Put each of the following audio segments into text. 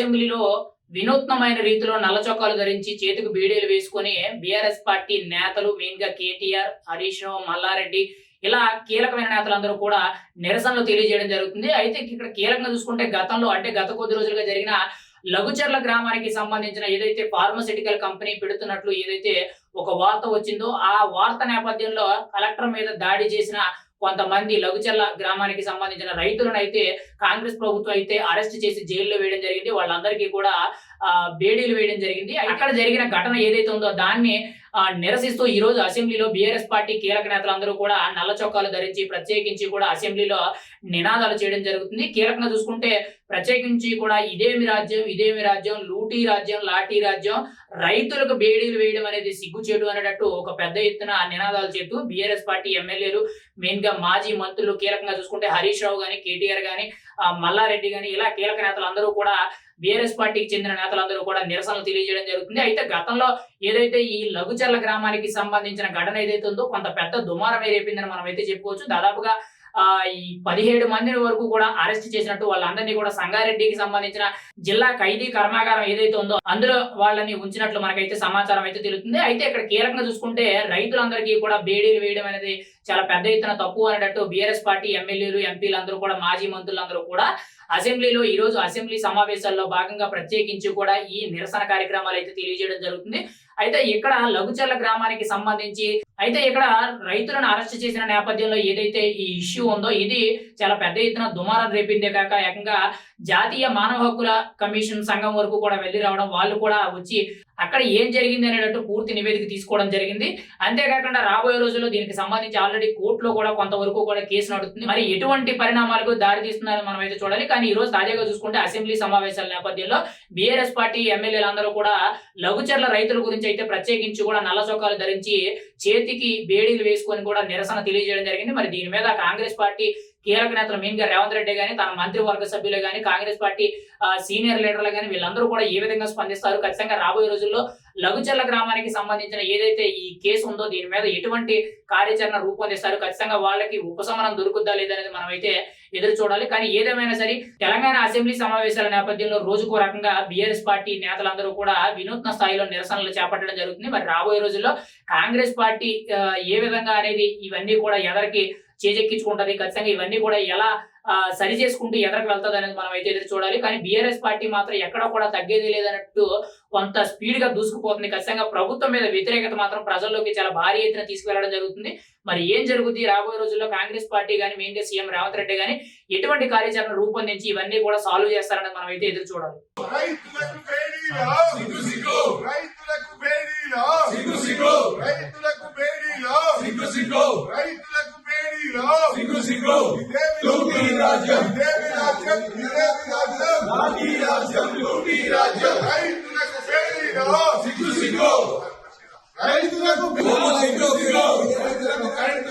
అసెంబ్లీలో వినూత్నమైన రీతిలో నల్లచొక్కాలు ధరించి చేతికి బీడీలు వేసుకొని బీఆర్ఎస్ పార్టీ నేతలు మెయిన్గా కేటీఆర్ హరీష్ రావు మల్లారెడ్డి ఇలా కీలకమైన నేతలందరూ కూడా నిరసనలు తెలియజేయడం జరుగుతుంది. అయితే ఇక్కడ కీలకంగా చూసుకుంటే గతంలో అంటే గత కొద్ది రోజులుగా జరిగిన లఘుచర్ల గ్రామానికి సంబంధించిన ఏదైతే ఫార్మసిటికల్ కంపెనీ పెడుతున్నట్లు ఏదైతే ఒక వార్త వచ్చిందో ఆ వార్త నేపథ్యంలో కలెక్టర్ మీద దాడి చేసిన కొంతమంది లఘుచర్ల గ్రామానికి సంబంధించిన రైతులను అయితే కాంగ్రెస్ ప్రభుత్వం అయితే అరెస్ట్ చేసి జైల్లో వేయడం జరిగింది. వాళ్ళందరికీ కూడా ఆ, బేడీలు వేయడం జరిగింది. అక్కడ జరిగిన ఘటన ఏదైతే ఉందో దాన్ని నిరసిస్తూ ఈ రోజు అసెంబ్లీలో బీఆర్ఎస్ పార్టీ కీలక నేతలందరూ కూడా నల్ల చొక్కాలు ధరించి ప్రత్యేకించి కూడా అసెంబ్లీలో నినాదాలు చేయడం జరుగుతుంది. కీలకంగా చూసుకుంటే ప్రత్యేకించి కూడా ఇదేమి రాజ్యం ఇదేమి రాజ్యం లూటీ రాజ్యం లాఠీ రాజ్యం రైతులకు బేడీలు వేయడం అనేది సిగ్గుచేటు అనేటట్టు ఒక పెద్ద ఎత్తున నినాదాలు చేస్తూ బీఆర్ఎస్ పార్టీ ఎమ్మెల్యేలు మెయిన్గా మాజీ మంత్రులు కీలకంగా చూసుకుంటే హరీష్ రావు గాని కేటీఆర్ గాని మల్లారెడ్డి గాని ఇలా కీలక నేతలు అందరూ కూడా బీఆర్ఎస్ పార్టీకి చెందిన నేతలందరూ కూడా నిరసనలు తెలియజేయడం జరుగుతుంది. అయితే గతంలో ఏదైతే ఈ లఘుచర్ల గ్రామానికి సంబంధించిన ఘటన ఏదైతే ఉందో కొంత పెద్ద దుమారమే రేపిందని మనం అయితే చెప్పుకోవచ్చు. దాదాపుగా ఈ పదిహేడు మంది వరకు కూడా అరెస్ట్ చేసినట్టు వాళ్ళందరినీ కూడా సంగారెడ్డికి సంబంధించిన జిల్లా ఖైదీ కర్మాగారం ఏదైతే ఉందో అందులో వాళ్ళని ఉంచినట్లు మనకైతే సమాచారం అయితే తెలుస్తుంది. అయితే ఇక్కడ కీలకంగా చూసుకుంటే రైతులందరికీ కూడా బేడీలు వేయడం అనేది చాలా పెద్ద ఎత్తున తప్పు అనేటట్టు బీఆర్ఎస్ పార్టీ ఎమ్మెల్యేలు ఎంపీలు అందరూ కూడా మాజీ మంత్రులందరూ కూడా అసెంబ్లీలో ఈ రోజు అసెంబ్లీ సమావేశాల్లో భాగంగా ప్రత్యేకించి కూడా ఈ నిరసన కార్యక్రమాలు అయితే తెలియజేయడం జరుగుతుంది. అయితే ఇక్కడ లఘుచర్ల గ్రామానికి సంబంధించి అయితే ఇక్కడ రైతులను అరెస్ట్ చేసిన నేపథ్యంలో ఏదైతే ఈ ఇష్యూ ఉందో ఇది చాలా పెద్ద ఎత్తున దుమారం రేపిందే కాక ఏకంగా జాతీయ మానవ హక్కుల కమిషన్ సంఘం వరకు కూడా వెళ్ళి రావడం వాళ్ళు కూడా వచ్చి అక్కడ ఏం జరిగింది అనేటట్టు పూర్తి నివేదిక తీసుకోవడం జరిగింది. అంతేకాకుండా రాబోయే రోజుల్లో దీనికి సంబంధించి ఆల్రెడీ కోర్టులో కూడా కొంతవరకు కూడా కేసు నడుతుంది మరి ఎటువంటి పరిణామాలకు దారి తీస్తున్నారో మనం అయితే చూడాలి. కానీ ఈ రోజు తాజాగా చూసుకుంటే అసెంబ్లీ సమావేశాల నేపథ్యంలో బీఆర్ఎస్ పార్టీ ఎమ్మెల్యేలందరూ కూడా లఘుచర్ల రైతుల గురించి అయితే ప్రత్యేకించి కూడా నల్ల చొక్కాలు ధరించి చేతికి బేడీలు వేసుకొని కూడా నిరసన తెలియజేయడం జరిగింది. మరి దీని మీద కాంగ్రెస్ పార్టీ కీలక నేతలు మెయిన్గా రేవంత్ రెడ్డి గాని తన మంత్రివర్గ సభ్యులు గాని కాంగ్రెస్ పార్టీ సీనియర్ లీడర్లు గాని వీళ్ళందరూ కూడా ఏ విధంగా స్పందిస్తారు? ఖచ్చితంగా రాబోయే రోజుల్లో లఘుచర్ల గ్రామానికి సంబంధించిన ఏదైతే ఈ కేసు ఉందో దీని మీద ఎటువంటి కార్యాచరణ రూపొందిస్తారు? ఖచ్చితంగా వాళ్ళకి ఉపశమనం దొరుకుద్దా లేదనేది మనం అయితే ఎదురు చూడాలి. కానీ ఏదేమైనా సరే తెలంగాణ అసెంబ్లీ సమావేశాల నేపథ్యంలో రోజుకో రకంగా బీఆర్ఎస్ పార్టీ నేతలందరూ కూడా వినూత్న స్థాయిలో నిరసనలు చేపట్టడం జరుగుతుంది. మరి రాబోయే రోజుల్లో కాంగ్రెస్ పార్టీ ఏ విధంగా అనేది ఇవన్నీ కూడా ఎదరికి చేజెక్కించుకుంటది? ఖచ్చితంగా ఇవన్నీ కూడా ఎలా సరి చేసుకుంటూ ఎదరికి వెళ్తుంది అనేది మనం అయితే ఎదురు చూడాలి. కానీ బీఆర్ఎస్ పార్టీ మాత్రం ఎక్కడ కూడా తగ్గేది లేదన్నట్టు కొంత స్పీడ్గా దూసుకుపోతుంది. ఖచ్చితంగా ప్రభుత్వం మీద వ్యతిరేకత మాత్రం ప్రజల్లోకి చాలా భారీ ఎత్తున తీసుకువెళ్ళడం జరుగుతుంది. మరి ఏం జరుగుతుంది రాబోయే రోజుల్లో కాంగ్రెస్ పార్టీ కానీ మెయిన్గా సీఎం రేవంత్ రెడ్డి కానీ ఎటువంటి కార్యాచరణ రూపొందించి ఇవన్నీ కూడా సాల్వ్ చేస్తారనేది మనం అయితే ఎదురు చూడాలి. రైతులకు రైతులకు రాజ్యం. ఇదేమి రాజ్యం ఇదేమి రాజ్యం. లాఠీ రాజ్యం లూటీ రాజ్యం. రైతులకు బేడీలా సిగ్గు సిగ్గు. రైతులకు సిగ్గు కరెంటు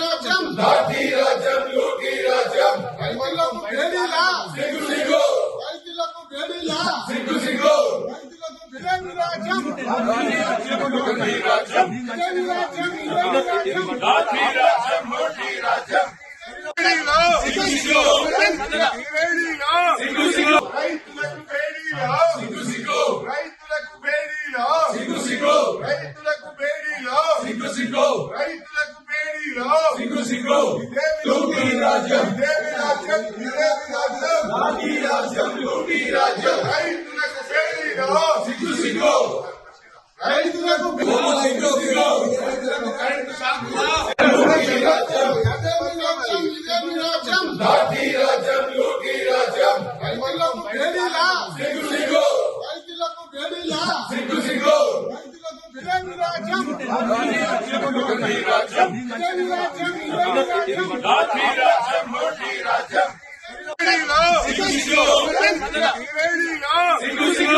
రాజ్యం లాఠీ రాజ్యం. లూటీ రాజ్యం రైతులకు బేడీలా సిగ్గు సిగ్గు. రైతులకు బేడీలా సిగ్గు సిగ్గు. రైతులకు ఇదేమి రాజ్యం రాజ్యం. రాజ్యం రాజ్యం రైతులకు రైతులకు బేడీలా సిగ్గు బేడీలా సిగ్గు సిగ్గు. రైతులకు బేడీలా సిగ్గు సిగ్గు. రైతులకు ఇదేమి రాజ్యం. సిగ్గు సిగ్గు. సిగ్గు సిగ్గు.